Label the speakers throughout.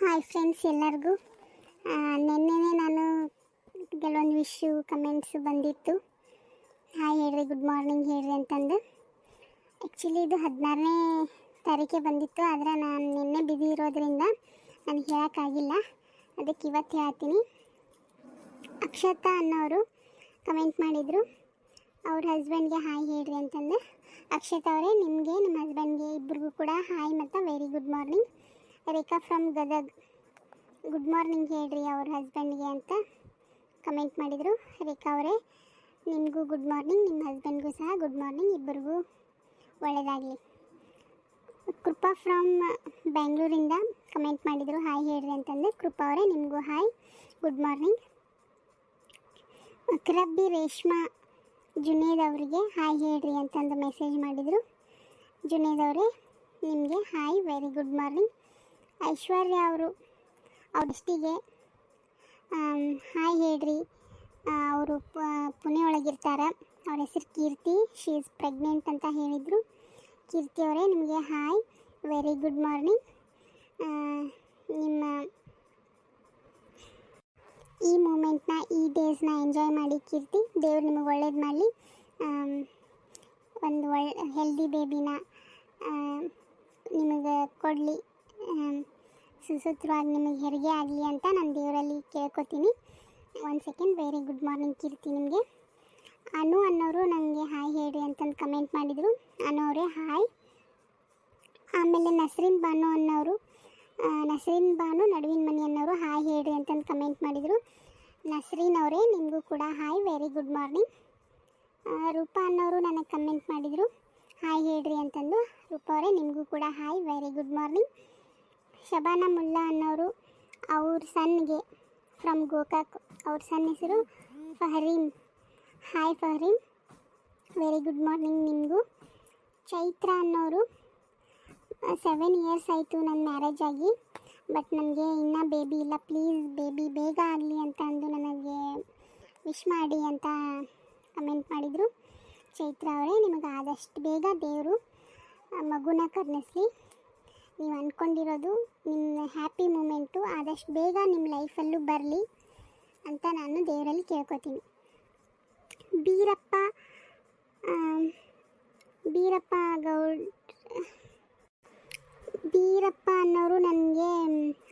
Speaker 1: Hi friends ಎಲ್ಲರಿಗೂ. ನಿನ್ನೆನೇ ನಾನು ಕೆಲವೊಂದು ವಿಶ್ಯು ಕಮೆಂಟ್ಸ್ ಬಂದಿತ್ತು. ಹಾಯ್ ಹೇಳ್ರಿ ಗುಡ್ ಮಾರ್ನಿಂಗ್ ಹೇಳ್ರಿ ಅಂತಂದು. ಆ್ಯಕ್ಚುಲಿ ಇದು ಹದಿನಾರನೇ ತಾರೀಕೆ ಬಂದಿತ್ತು, ಆದರೆ ನಾನು ನಿನ್ನೆ ಬಿಸಿ ಇರೋದ್ರಿಂದ ನನಗೆ ಹೇಳೋಕ್ಕಾಗಿಲ್ಲ. ಅದಕ್ಕೆ ಇವತ್ತು ಹೇಳ್ತೀನಿ. ಅಕ್ಷತಾ ಅನ್ನೋರು ಕಮೆಂಟ್ ಮಾಡಿದರು. ಅವ್ರ ಹಸ್ಬೆಂಡ್ಗೆ ಹಾಯ್ ಹೇಳ್ರಿ ಅಂತಂದು. ಅಕ್ಷತಾ ಅವರೇ, ನಿಮಗೆ, ನಮ್ಮ ಹಸ್ಬೆಂಡ್ಗೆ ಇಬ್ಬರಿಗೂ ಕೂಡ ಹಾಯ್ ಮತ್ತು very good morning Rekha from Gadag. Good morning ಹೇಳ್ರಿ ಅವ್ರ ಹಸ್ಬೆಂಡ್ಗೆ ಅಂತ ಕಮೆಂಟ್ ಮಾಡಿದರು. ರೇಖಾ ಅವರೇ, ನಿಮಗೂ ಗುಡ್ ಮಾರ್ನಿಂಗ್ ನಿಮ್ಮ ಹಸ್ಬೆಂಡ್ಗೂ ಸಹ ಗುಡ್ ಮಾರ್ನಿಂಗ್ ಇಬ್ಬರಿಗೂ ಒಳ್ಳೆಯದಾಗಲಿ ಕೃಪಾ ಫ್ರಮ್ ಬೆಂಗಳೂರಿಂದ ಕಮೆಂಟ್ ಮಾಡಿದರು. ಹಾಯ್ ಹೇಳ್ರಿ ಅಂತಂದರೆ, ಕೃಪಾ ಅವರೇ, ನಿಮಗೂ ಹಾಯ್ ಗುಡ್ ಮಾರ್ನಿಂಗ್ ಅಕ್ರಬ್ಬಿ ರೇಷ್ಮಾ ಜುನೇದ್ ಅವರಿಗೆ ಹಾಯ್ ಹೇಳ್ರಿ ಅಂತಂದು ಮೆಸೇಜ್ ಮಾಡಿದರು. ಜುನೇದ್ ಅವರೇ, ನಿಮಗೆ hi very good morning Aishwarya ಅವರು ಅವ್ರಷ್ಟಿಗೆ ಹಾಯ್ ಹೇಳ್ರಿ. ಅವರು ಪುಣೆ ಒಳಗಿರ್ತಾರೆ. ಅವ್ರ ಹೆಸರು ಕೀರ್ತಿ ಶಿ ಇಸ್ ಪ್ರೆಗ್ನೆಂಟ್ ಅಂತ ಹೇಳಿದರು. ಕೀರ್ತಿ ಅವರೇ, ನಿಮಗೆ ಹಾಯ್ ವೆರಿ ಗುಡ್ ಮಾರ್ನಿಂಗ್ ನಿಮ್ಮ ಈ ಮೂಮೆಂಟ್ನ ಈ ಡೇಸ್ನ ಎಂಜಾಯ್ ಮಾಡಿ ಕೀರ್ತಿ. ದೇವ್ರು ನಿಮಗೆ ಒಳ್ಳೇದು ಮಾಡಲಿ. ಒಂದು ಒಳ್ಳೆ ಹೆಲ್ದಿ ಬೇಬಿನ ನಿಮಗೆ ಕೊಡಲಿ. ಸುಸೂತ್ರವಾಗಿ ನಿಮಗೆ ಹೆರಿಗೆ ಆಗಲಿ ಅಂತ ನಾನು ದೇವರಲ್ಲಿ ಕೇಳ್ಕೊತೀನಿ. ಒಂದು second very good morning Keerthi ನಿಮಗೆ. ಅನು ಅನ್ನೋರು ನನಗೆ ಹಾಯ್ ಹೇಳಿ ಅಂತಂದು ಕಮೆಂಟ್ ಮಾಡಿದರು. ಅನು ಅವರೇ, ಹಾಯ್. ಆಮೇಲೆ ನಸ್ರಿನ್ ಬಾನು ಅನ್ನೋರು ನಸ್ರೀನ್ ಬಾನು ನಡುವಿನ ಮನಿ ಅನ್ನೋರು ಹಾಯ್ ಹೇಳಿ ಅಂತಂದು ಕಮೆಂಟ್ ಮಾಡಿದರು. ನಸ್ರೀನ್ ಅವರೇ, ನಿಮಗೂ ಕೂಡ hi very good morning Roopa ಅನ್ನೋರು ನನಗೆ ಕಮೆಂಟ್ ಮಾಡಿದರು. ಹಾಯ್ ಹೇಳ್ರಿ ಅಂತಂದು. ರೂಪಾ ಅವರೇ, ನಿಮಗೂ ಕೂಡ hi very good morning Shabana Mulla ಅನ್ನೋರು ಅವ್ರ ಸನ್ಗೆ ಫ್ರಮ್ ಗೋಕಾಕ್. ಅವ್ರ ಸನ್ ಹೆಸರು Fahreem. Hi Fahreem. Very good morning ನಿಮಗೂ. ಚೈತ್ರ ಅನ್ನೋರು ಸೆವೆನ್ ಇಯರ್ಸ್ ಆಯಿತು ನನ್ನ ಮ್ಯಾರೇಜ್ ಆಗಿ. ಬಟ್ ನನಗೆ ಇನ್ನೂ ಬೇಬಿ ಇಲ್ಲ. ಪ್ಲೀಸ್ ಬೇಬಿ ಬೇಗ ಆಗಲಿ ಅಂತ ಅಂದು ನನಗೆ ವಿಶ್ ಮಾಡಿ ಅಂತ ಕಮೆಂಟ್ ಮಾಡಿದರು. ಚೈತ್ರ ಅವರೇ, ನಿಮಗೆ ಆದಷ್ಟು ಬೇಗ ದೇವರು ಮಗುನ ಕರ್ಣಿಸ್ಲಿ. ನೀವು ಅಂದ್ಕೊಂಡಿರೋದು ನಿಮ್ಮ ಹ್ಯಾಪಿ ಮೂಮೆಂಟು, ಆದಷ್ಟು ಬೇಗ ನಿಮ್ಮ ಲೈಫಲ್ಲೂ ಬರಲಿ ಅಂತ ನಾನು ದೇವರಲ್ಲಿ ಕೇಳ್ಕೊತೀನಿ. ಬೀರಪ್ಪ ಬೀರಪ್ಪ ಗೌಡ್, ಬೀರಪ್ಪ ಅನ್ನೋರು ನನಗೆ,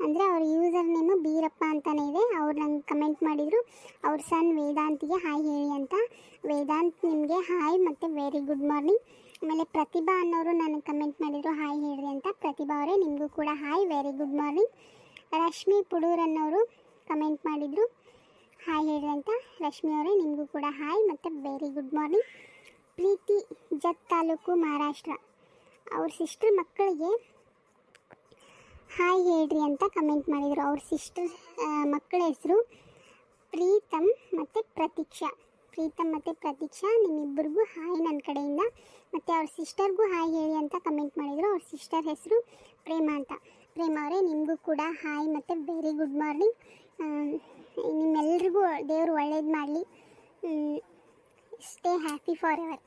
Speaker 1: ಅಂದರೆ ಅವ್ರ ಯೂಸರ್ ನೇಮು ಬೀರಪ್ಪ ಅಂತಲೇ ಇದೆ. ಅವ್ರು ನಂಗೆ ಕಮೆಂಟ್ ಮಾಡಿದರು, ಅವ್ರ ಸನ್ ವೇದಾಂತಿಗೆ ಹಾಯ್ ಹೇಳಿ ಅಂತ. ವೇದಾಂತ್ ನಿಮಗೆ ಹಾಯ್ ಮತ್ತು ವೆರಿ ಗುಡ್ ಮಾರ್ನಿಂಗ್ ಆಮೇಲೆ ಪ್ರತಿಭಾ ಅನ್ನೋರು ನನಗೆ ಕಮೆಂಟ್ ಮಾಡಿದರು, ಹಾಯ್ ಹೇಳ್ರಿ ಅಂತ. ಪ್ರತಿಭಾ ಅವರೇ, ನಿಮಗೂ ಕೂಡ hi very good morning Rashmi Pudur ಅನ್ನೋರು ಕಮೆಂಟ್ ಮಾಡಿದರು, ಹಾಯ್ ಹೇಳ್ರಿ ಅಂತ. ರಶ್ಮಿ ಅವರೇ, ನಿಮಗೂ ಕೂಡ ಹಾಯ್, ಮತ್ತು very good morning Preethi Jath taluk Maharashtra. ಅವ್ರ ಸಿಸ್ಟರ್ ಮಕ್ಕಳಿಗೆ ಹಾಯ್ ಹೇಳ್ರಿ ಅಂತ ಕಮೆಂಟ್ ಮಾಡಿದರು. ಅವ್ರ ಸಿಸ್ಟರ್ ಮಕ್ಕಳ ಹೆಸರು ಪ್ರೀತಮ್ ಮತ್ತು ಪ್ರತೀಕ್ಷಾ. ಪ್ರೀತಮ್ ಮತ್ತು ಪ್ರತೀಕ್ಷಾ ನಿಮ್ಮಿಬ್ಬರಿಗೂ ಹಾಯ್ ನನ್ನ ಕಡೆಯಿಂದ. ಮತ್ತು ಅವ್ರ ಸಿಸ್ಟರ್ಗೂ ಹಾಯ್ ಹೇಳಿ ಅಂತ ಕಮೆಂಟ್ ಮಾಡಿದರು. ಅವ್ರ ಸಿಸ್ಟರ್ ಹೆಸರು ಪ್ರೇಮ ಅಂತ. ಪ್ರೇಮ ಅವರೇ, ನಿಮಗೂ ಕೂಡ ಹಾಯ್ ಮತ್ತು ವೆರಿ ಗುಡ್ ಮಾರ್ನಿಂಗ್ ನಿಮ್ಮೆಲ್ರಿಗೂ ದೇವರು ಒಳ್ಳೇದು ಮಾಡಲಿ. Stay happy for ever